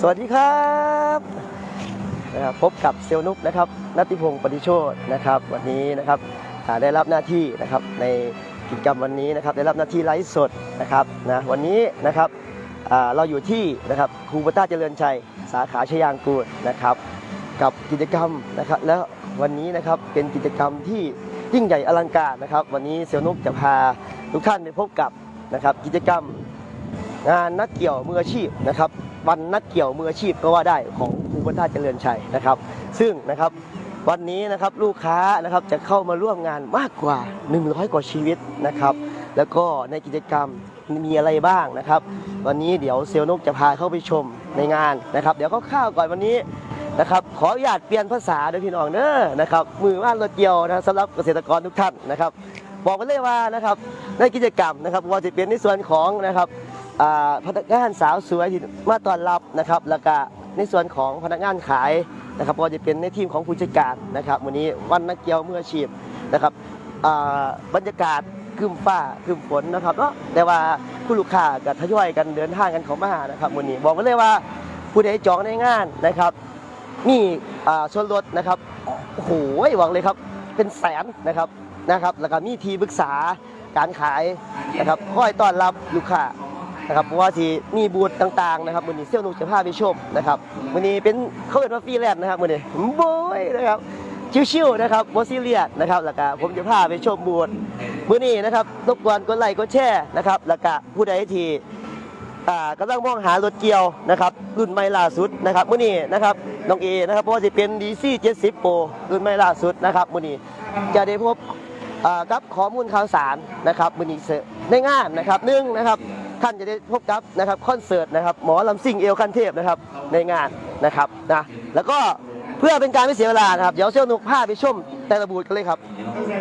สวัสดีครับนะครับ พบกับเซลนุกนะครับนัติพงศ์ปฏิโชตนะครับ วันนี้นะครับได้รับหน้าที่นะครับในกิจกรรมวันนี้นะครับ ได้รับหน้าที่ไลฟ์สดนะครับนะวันนี้นะครับเราอยู่ที่นะครับครูปต้าเจริญชัย สาขาชยางกูลนะครับ กับกิจกรรมนะครับแล้ววันนี้นะครับเป็นกิจกรรมที่ยิ่งใหญ่อลังการนะครับ วันนี้เซลลนุกจะพาทุกท่านไปพบกับนะครับกิจกรรม งานนักเกี่ยวมืออาชีพนะครับวันนักเกี่ยวมืออาชีพก็ว่าได้ของครูพัฒนาเจริญชัยนะครับ ซึ่งนะครับวันนี้นะครับลูกค้านะครับจะเข้ามาร่วมงานมากกว่า 100 กว่าชีวิตนะครับ แล้วก็ในกิจกรรมมีอะไรบ้างนะครับ วันนี้เดี๋ยวเซลนกจะพาเข้าไปชมในงานนะครับ เดี๋ยวเขาข้าวๆก่อนวันนี้นะครับขออนุญาตเปลี่ยนภาษาด้วยพี่น้องเด้อนะครับมือว่านรถเกี่ยวนะสำหรับเกษตรกรทุกท่านนะครับ บอกไปเลยว่านะครับในกิจกรรมนะครับว่าจะเป็นในส่วนของนะครับ พนักงานสาวสวยที่มาต้อนรับนะครับ แล้วก็ในส่วนของพนักงานขายนะครับก็จะเป็นในทีมของผู้จัดการนะครับวันนี้วันนักเกียวมืออาชีพนะครับบรรยากาศครึมฟ้าครึมฝนนะครับเนาะแต่ว่าผู้ลูกค้าก็ทยอยกันเดินทางกันเข้ามานะครับวันนี้บอกไปเลยว่าผู้ใดจองในงานนะครับมีอ่ส่วนลดนะครับโอ้โหบอกเลยครับเป็นแสนนะครับนะครับ แล้วก็มีทีปรึกษาการขายนะครับคอยต้อนรับลูกค้า นะครับเพราะว่าที่มีบูธต่างๆนะครับวันนี้เซี่ยวนุกจะพาไปชมนะครับวันนี้เป็นเขาเรียกว่าฟรีแลนซ์นะครับวันนี้โบยนะครับชิวๆนะครับโบซีเรียสนะครับแล้วก็ผมจะพาไปชมบูธมือนี้นะครับรบกวนกดไลค์กดแชร์นะครับแล้วก็ผู้ใดที่อ่ากำลังมองหารถเกียวนะครับรุ่นใหม่ล่าสุดนะครับมื้อนี้นะครับน้องเอนะครับเพราะว่าจะเป็น DC 70 Pro รุ่นใหม่ล่าสุดนะครับมื้อนี้จะได้พบกับข้อมูลข่าวสารนะครับมื้อนี้ในงานนะครับหนึ่งนะครับ ท่านจะได้พบกับนะครับคอนเสิร์ตนะครับหมอลำซิ่งเอวคันเทพนะครับในงานนะครับนะแล้วก็เพื่อเป็นการไม่เสียเวลานะครับ เดี๋ยวเชี่ยวนุกพาไปชมแต่ละบูธกันเลยครับสวั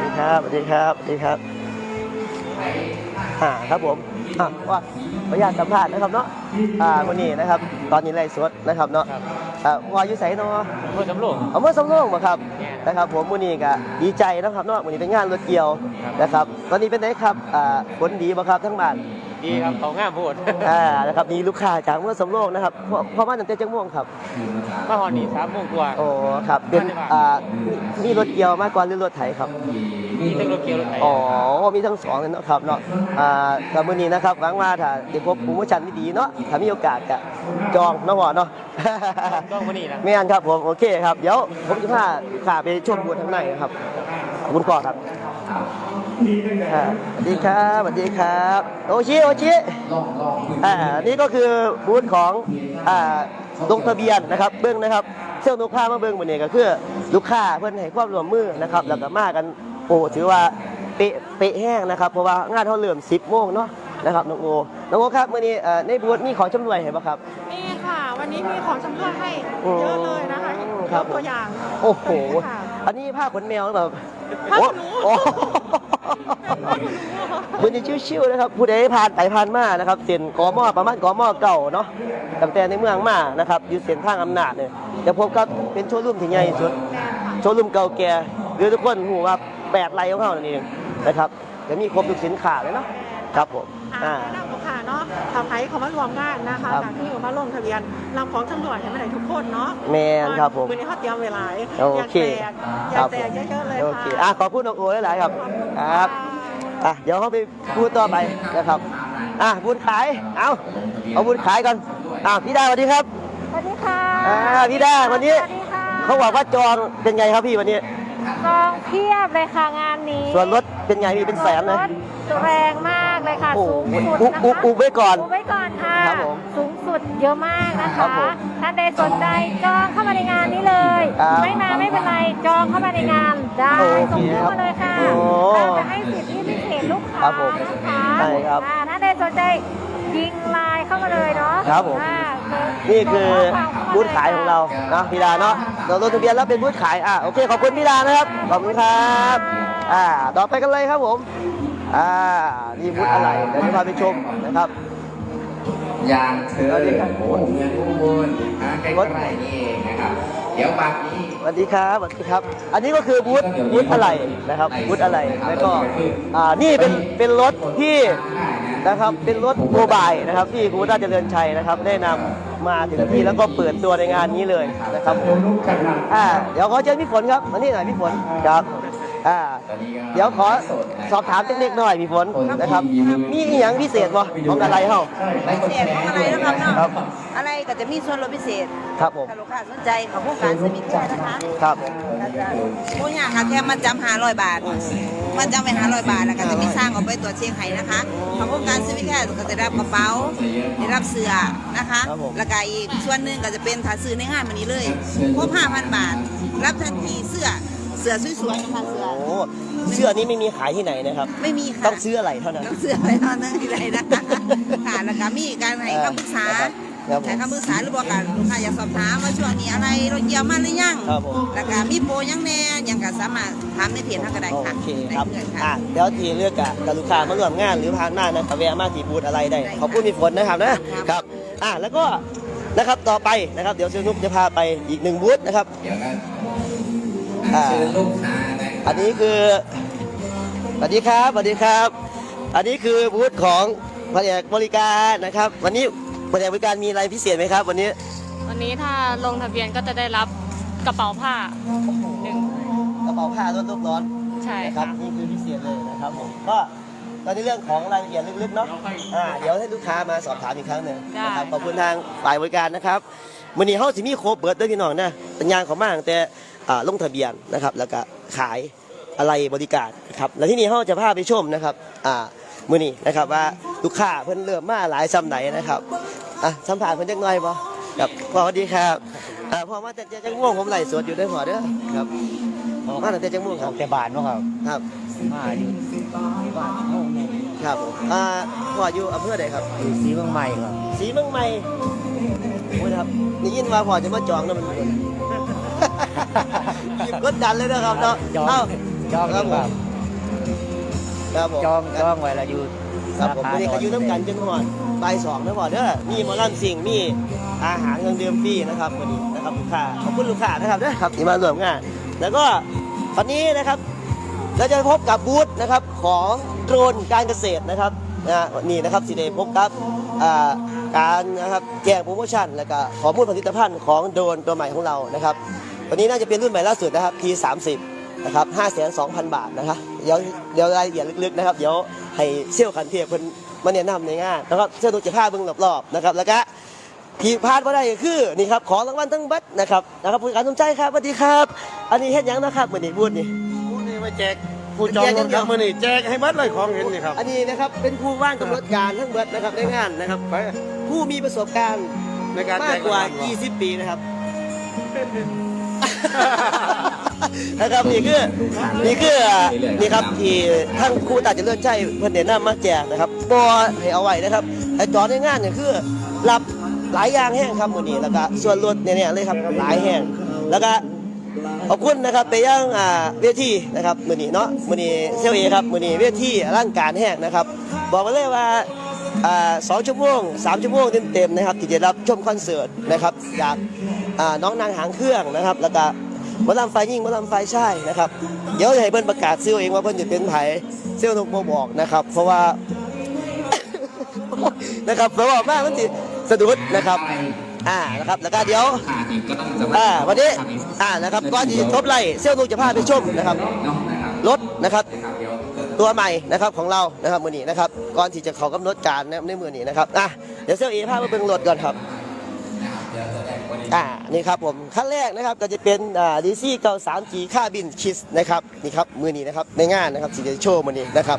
สดีครับสวัสดีครับสวัสดีครับอ่าครับผมอะว่าขออนุญาตสัมภาษณ์นะครับเนาะ อ่าวันนี้นะครับ ตอนนี้ไล่สดนะครับเนาะอ่าว่าอยู่ไสเนาะ เพื่อสำรวจเอาเมื่อสำโรงมาครับนะครับ ผมวันนี้ก็ดีใจนะครับเนาะวันนี้เป็นงานรถเกี่ยวนะครับ ตอนนี้เป็นไงครับอ่าผลดีบ่ครับทั้งบ้านดีครับเขาง่ามพูด อ่านะครับมีลูกค้าจากเมื่อสำโรงนะครับพอพอมาตั้งแต่จังม่วงครับมาหอนี่สามโมงกว่า โอ้ครับเป็นอ่ามีรถเกี่ยวมากกว่าหรือรถไถครับ มีทั้งรถเกียวรถไถอ๋อ มีทั้งสองเลยเนาะครับเนาะ อ่าแต่มื้อนี้นะครับหวังว่าถ้าได้พบโปรโมชั่นที่ดีเนาะ ถ้ามีโอกาสจะจองเนาะพ่อเนาะ ต้องมานี่นะไม่อันครับผม โอเคครับ เดี๋ยวผมจะพาขาไปชมบูธข้างในนะครับ ขอบคุณพ่อครับอ่าสวัสดีครับสวัสดีครับ โอชิโอชิอ่านี่ก็คือบูธของอ่าลงทะเบียนนะครับ เบื้องนะครับเซลล์ลูกค้ามาเบื้องบนนี้ก็คือลูกค้าเพื่อนให้ความร่วมมือนะครับแล้วก็มากัน โอ้ถือว่าเป๊ะเป๊ะแห้งนะครับ เพราะว่างานเขาเริ่ม10โมงเนาะนะครับน้องโอน้องโอครับมื่อนี้เอ่อในบูธมีของจำรวยเห็นปะครับ นี่ค่ะ วันนี้มีของจำรองให้อืมเยอะเลยนะคะครับ ยกตัวอย่างโอ้โหค่ะ อันนี้ผ้าขนแมวหรือเปล่าผ้าขนหนู โอ้โหมันจะชิวๆนะครับ ผู้ใดผ่านไปผ่านมานะครับ เส้นกอมอประมาณกอมอเก่าเนาะตั้งแต่ในเมืองมานะครับ อยู่เส้นทางอำนาจเนี่ยจะพบกับเป็นโชว์รูมที่ใหญ่ที่สุดแน่นค่ะ โชว์รูมเก่าแก่หรือทุกคนหูว่า แปดไร่ของเขานั่นเองนะครับจะมีครบทุกสินค้าเลยเนาะครับผมอ่า อ่าแนะนำลูกค้าเนาะชาวไทยเขามารวมงานนะคะครับจากที่มาลงทะเบียนนำของจำรวจให้มาได้ทุกคนเนาะแมนครับผม วันนี้เขาเตรียมเวลาโออยากเคแจกอคยารักบแจกเยอะๆเลยโอค่ะเคอะขอบคุณน้องโอ้หลายๆครับ ครับ อะ เดี๋ยวเขาไปพูดต่อไปนะครับ อะบุญขาย เอาเอาบุญขายก่อนอะพี่ดาสวัสดีครับ สวัสดีค่ะอ่าพี่ดาวันนี้ สวัสดีค่ะเขาบอกว่าจองเป็นไงครับพี่วันนี้ กองเพียบเลยค่ะงานนี้ส่วนลดเป็นไงพี่เป็นแสนเลยส่วนลดแรงมากเลยค่ะ โอ้สูงสุดอุบนะคะอุบอุบไว้ก่อนอุบไว้ก่อนค่ะ ครับผมสูงสุดเยอะมากนะครัคะ บผมท่านใดสนใจจองเข้ามาในงานนี้เลย ครับไม่มาไม่เป็นไรจองเข้ามาในงานได้โอเคส่งชื่อมาเลยค่ะโอ้เราจะให้สิทธิพิเศษลูกค้าครับผมนะคะใช่ครับอ่าท่านใดสนใจยิงไลน์เข้ามาเลยเนาะครับผม อ่านี่คือส่งข้วมเข้มบูธขายของเรานะพี่ดาเนาะ เราลงทะเบียนแล้วเป็นบูธขายอะโอเคขอบคุณพี่ดานะครับขอบคุณครับอ่าต่อไปกันเลยครับผมอ่านี่บูธอะไรเดี๋ยวจะพาไปชมนะครับยางเธอโอ้โหเมืองอุบลอ่าใกล้ๆนี่เองนะครับเดี๋ยวบัตรนี้สวัสดีครับสวัสดีครับ อันนี้ก็คือบูธบูธอะไรนะครับบูธอะไรแล้วก็อ่านี่เป็นเป็นรถที่นะครับเป็นรถโมบายนะครับที่ครูต้าเจริญชัยนะครับได้นำ มาถึงที่แล้วก็เปิดตัวในงานนี้เลยนะครับผมอ่าเดี๋ยวขอเชิญพี่ฝนครับมานี่หน่อยพี่ฝนครับ อ่าเดี๋ยวขอสอบถามเล็กๆหน่อยพี่ฝนนะครับ มีอีหยังพิเศษบ่ของอะไรเฮาพิเศษของอะไรนะครับเนาะครับอะไรก็จะมีส่วนลดพิเศษครับผมถ้าลูกค้าสนใจของโครงการสมิธแค่นะคะครับผู้ยากค่ะแค่มาจำหาร้อยบาทมาจำไปหาร้อยบาทแล้วก็จะมีสร้างออกไปตัวจเชียงไห้นะคะของโครงการสมิธแค่ก็จะได้รับกระเป๋าได้รับเสื้อนะคะครับผมแล้วก็อีกส่วนหนึ่งก็จะเป็นถ้าซื้อในห้างมันนี้เลยครบ5,000บาท รับทันทีเสื้อ เสื้อสวยๆนะคะเสื้อโอ้เสื้อนี้ไม่มีขายที่ไหนนะครับ ไม่มีค่ะ ต้องซื้ออะไรเท่านั้น ต้องเสื้ออะไรเท่านั้นที่ไรนะคะค่ะแล้วก็มีการให้คำปรึกษาครับผมให้คำปรึกษาหรือบอกกันลูกค้าอยากสอบถามว่าช่วงนี้อะไรเราเยี่ยมมาหรือยังครับผม แล้วก็มีโปรยังแน่ยังก็สามารถถามในเพจทางกระไดโอค่ะเคครับได้เลยอะค่ะ เดี๋ยวทีเลือกกับกับลูกค้ามาร่วมงานหรือผ่านหน้านะกแวะมาที่บูธอะไรได้ขอบคุณมีฝนนะครับนะครับ อะแล้วก็นะครับต่อไปนะครับ เดี๋ยวเซนุกจะพาไปอีกหนึ่งบูธนะครับ เดี๋ยวก็ อ่า เชิญลูกค้านะคอัรับนนี้คือสวัสดีครับสวัสดีครับ อันนี้คือบูธของแผนกบริการนะครับ วันนี้แผนกบริการมีอะไรพิเศษไหมครับ วันนี้วันนี้ถ้าลงทะเบียนก็จะได้รับกระเป๋าผ้าหนึ่งกระเป๋าผ้าลดโลกร้อนใช่นะครับค่ะ นี่คือพิเศษเลยนะครับผมก็ตอนนี้เรื่องของรายละเอียดลึกๆเนาะอ่าเดี๋ยวให้ลูกค้ามาสอบถามอีกครั้งหนึ่งนะครับขอบคุณทางฝ่ายบริการนะครับวันนี้เขาจะมีโครบเบิร์ดด้วยพี่น้องนะสัญญาณของมาตั้งแต่ อ่าลงทะเบียนนะครับ แล้วก็ขายอะไรบริการนะครับแล้วที่นี่เขาจะพาไปชมนะครับอ่ามือนี้นะครับว่าลูกค้าเพิ่นเริ่มมาหลายซ้ำไหนนะครับอะสัมผัสเพิ่นจักหน่อยบ่ครับพ่อสวัสดีครับอ่าพ่อมาแต่เจ๊จังม่วงผมไหลฟ์สดอยู่ได้อพ่อเด้อครับมาตั้งแต่จังม่วงครับแต่บาทเนาะครับครับมาอยู่บาทโมงครับผมอ่าพ่ออยู่อำเภอใดครับ อยู่สีเมืองใหม่ครับสีเมืองใหม่โอ้ยครับนี่ยินว่าพ่อจะมาจองนะมัน หยิบกดดันเลยนะครับเนาะจองเอ้า จองครับผมครับผมจองจองไว้แล้วอยู่ครับผมวันนี้ก็อยู่น้ำกันจนหอดบ่ายสองนะพ่อเด้อมีหมอลำสิ่งมีอาหารเครื่องดื่มฟรีนะครับวันนี้นะครับลูกค้าขอบคุณลูกค้านะครับเด้อครับที่มาร่วมงานแล้วก็วันนี้นะครับ เราจะพบกับบูธนะครับของโดรนการเกษตรนะครับนะนี่นะครับสิเดพบกับอ่าการนะครับแจกโปรโมชั่นแล้วก็ข้อมูลผลิตภัณฑ์ของโดรนตัวใหม่ของเรานะครับ วันนี้น่าจะเป็นรุ่นใหม่ล่าสุดนะครับ T30 นะครับ5,200,000 บาทนะครับ เดี๋ยวเดี๋ยวรายละเอียดลึกๆนะครับ เดี๋ยวให้เซี่ยวขันเทียบเพิ่นมาแนะนำในงานนะครับเซี่ยวนุกจะพาเบิ่งรอบๆนะครับ แล้วก็ที่พลาดบ่ได้ก็คือนี่ครับ ของรางวัลทั้งบัตรนะครับนะครับผู้จัดการสมใจครับสวัสดีครับ อันนี้เฮ็ดหยังนะครับมื้อนี้บูธนี่ ผู้นี่มาแจกผู้จองรถครับมือนี่แจกให้หมัดเลยของเห็นนี่ครับอันนี้นะครับเป็นผู้ว่างกำหนดการทั้งเบิดนะครับในงานนะครับ ไปผู้มีประสบการณ์ในการแจมากกกว่ารางวัล20 ปีนะครับ นะครับนี่คือนี่คือนี่ครับที่ทั้งครูตาเจะเลื่อนใจเพิ่นเด่นำมาแจกนะครับบอให้เอาไว้นะครับไอ้จอในงานเนี่ยคือรับหลายอย่างแห้งครับมื้อนี้แล้วก็ส่วนลดเนี่ยๆเลยครับหลายแห้งแล้วก็ขอบคุณนะครับไปยังอ่าเวทีนะครับมือนี้เนาะมือนี้เซลเอครับมือนี้เวทีร่างการแห้งนะครับบอกมาเลยว่าอ่าสองชั่วโมงสามชั่วโมงเต็มๆนะครับที่จะรับชมคอนเสิร์ตนะครับจาก อ่าน้องนางหางเครื่องนะครับ แล้วก็มอลำไฟยิ่งมอลำไฟใช่นะครับ เดี๋ยวให้เพิ่นประกาศซิลเองว่าเพิ่นจะเป็นไผเซลนกโมบอกนะครับ เพราะว่า นะครับเพราะว่ามามันสิสะดุดนะครับ อ่านะครับ แล้วก็เดี๋ยวอ่าวันนี้อ่านะครับก่อนที่ทบไล่เซี่ยวนูจะพาไปชมนะครับรถนะครับตัวใหม่นะครับของเรานะครับมือนี้นะครับก่อนที่จะเขากำหนดการในมือนี้นะครับอะเดี๋ยวเซี่ยวเอพาไปเบิ่งรถก่อนครับ อ่านี่ครับผมขั้นแรกนะครับก็จะเป็นอ่าดีซี่เก้าสามจีค่าบินคิสนะครับนี่ครับมือนี้นะครับในงานนะครับสีเดโชว์มือนี้นะครับ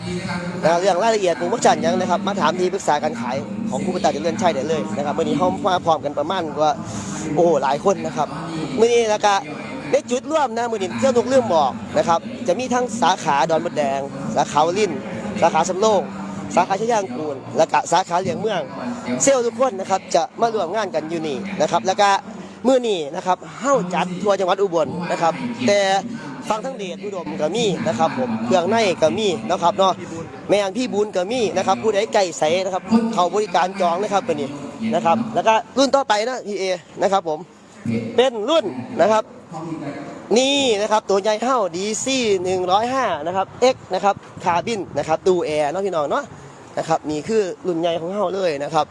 นะเรื่องรายละเอียดโปรโมชั่นยังนะครับมาถามที่ปรึกษาการขายของผู้ประกอบกาเลื่อนใช่ได้เลยนะครับมือนี้เขามาพร้อมกันประมาณกว่าโอ้หลายคนนะครับมือนี้แล้วก็ในจุดร่วมนะมือนี้เที่ยวนุกเรื่องบอกนะครับจะมีทั้งสาขาดอนมดแดง สาขาวลินสาขาสำโรง สาขาชยางกูลและก็สาขาเหลียงเมือง เซลล์ทุกคนนะครับจะมาร่วมงานกันอยู่นี่นะครับแล้วก็มื้อนี้นะครับเฮ้าจัดทัวร์จังหวัดอุบลนะครับ แต่ฟังทั้งเดชอุดมก็มีนะครับผมเครื่องในก็มีนะครับเนาะแม่นพี่บุญก็มีนะครับผู้ใดไก่ใสนะครับเขาบริการจองนะครับเป็นนี่นะครับ แล้วก็รุ่นต่อไปนะพีเอนะครับผมเป็นรุ่นนะครับ นี่นะครับ ตัวใหญ่เท่า DC 105นะครับ X นะครับคาร์บินนะครับตูแอร์เนาะพี่น้องเนาะนะครับนี่คือรุ่นใหญ่ของเฮาเลยนะครับ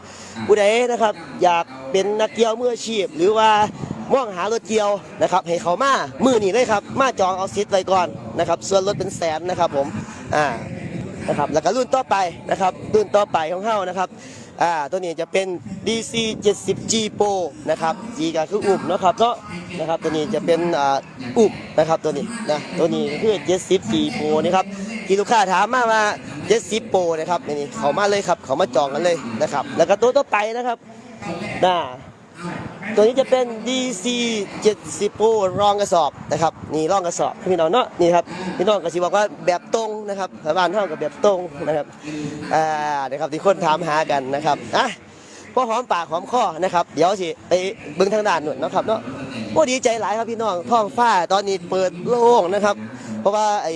ผู้ใดนะครับอยากเป็นนักเกี่ยวมืออาชีพ หรือว่ามองหารถเกี่ยวนะครับให้เขามามือนี้เลยครับ มาจองเอาซิทไว้ก่อนนะครับ ส่วนรถเป็นแสนนะครับผมอ่านะครับแล้วก็รุ่นต่อไปนะครับรุ่นต่อไปของเฮานะครับอ่าตัวนี้จะเป็น DC 70G Pro นะครับ G ก็คืออุ่มเนาะครับเนะครับ ตัวนี้จะเป็นอ่าอุ่มนะครับตัวนี้นะตัวนี้ก็คือ 70G Pro นะครับที่ลูกค้าถามมาว่า70 Pro นะครับนี่เขามาเลยครับเขามาจองกันเลยนะครับ แล้วก็ตัวต่อไปนะครับน่าตัวนี้จะเป็น DC 70 Pro รองกระสอบนะครับนี่รองกระสอบพี่น้องเนาะนี่ครับพี่น้องก็สิบอกว่าแบบตรงนะครับชาวบ้านเท่ากับแบบตรงนะครับอ่านะครับที่คนถามหากันนะครับอะพอหอมปากหอมคอนะครับ เดี๋ยวสิไปเบิ่งทางด้านนู่นเนะครับเนาะ โอ้ดีใจหลายครับพี่น้องท้องฟ้าตอนนี้เปิดโล่งนะครับ เพราะว่าไอ้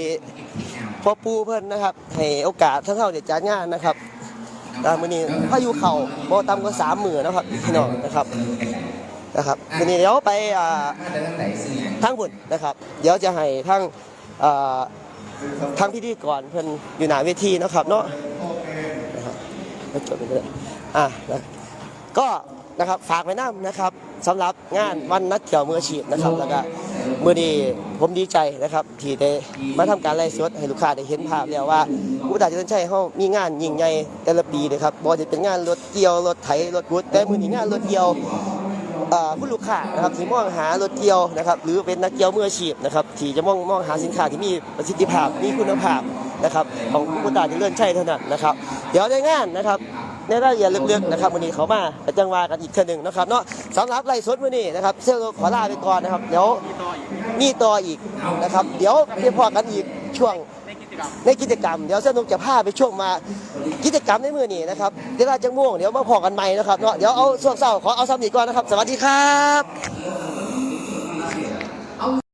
พ่อปูเพิ่นนะครับให้โอกาสท่านเท่าเด็ดจัดงานนะครับตามมือนี้พายุเข่าบ่ต่ำกว่าสามหมื่นนะครับพี่น้องนะครับนะครับทีนี้เดี๋ยวไปอ่าทางบุญนะครับ เดี๋ยวจะให้ทางอ่าทางพิธีกรเพิ่นอยู่หน้าเวทีนะครับเนาะนะครับแล้วจดไปเลยอะก็นะครับฝากไว้น้ำนะครับ สำหรับงานวันนัดเกี่ยวมืออาชีพนะครับแล้วก็มือดีผมดีใจนะครับที่ได้มาทำการไลฟ์สดให้ลูกค้าได้เห็นภาพแล้วว่าผู้ตาจะใช้เขามีงานยิ่งใหญ่แต่ละปีนะครับบ่ว่าจะเป็นงานรถเกี่ยวรถไถรถวุดแต่มือนี้งานรถเกี่ยวผู้ลูกค้านะครับที่มองหารถเกี่ยวนะครับหรือเป็นนักเกี่ยวมืออาชีพนะครับที่จะมองมองหาสินค้าที่มีประสิทธิภาพมีคุณภาพนะครับของผู้ตาที่เลื่อนใช่เท่านั้นนะครับ เดี๋ยวในงานนะครับ ในรายละเอียดลึกๆนะครับวันนี้เขามาก็จังวากันอีกเทื่อหนึ่งนะครับเนาะสำหรับไล่สดวันนี้นะครับเซลล์ขอลาไปก่อนนะครับเดี๋ยวมีต่ออีกนะครับ เดี๋ยวไปพอกันอีกช่วงในกิจกรรมเดี๋ยวเส้นนุกจะพาไปช่วงมากิจกรรมในมือนี้นะครับเวลาจังม่วงเดี๋ยวมาพอกันใหม่นะครับเนาะเดี๋ยวเอาช่วงเศร้าขอเอาซ้ำอีกก่อนนะครับ สวัสดีครับ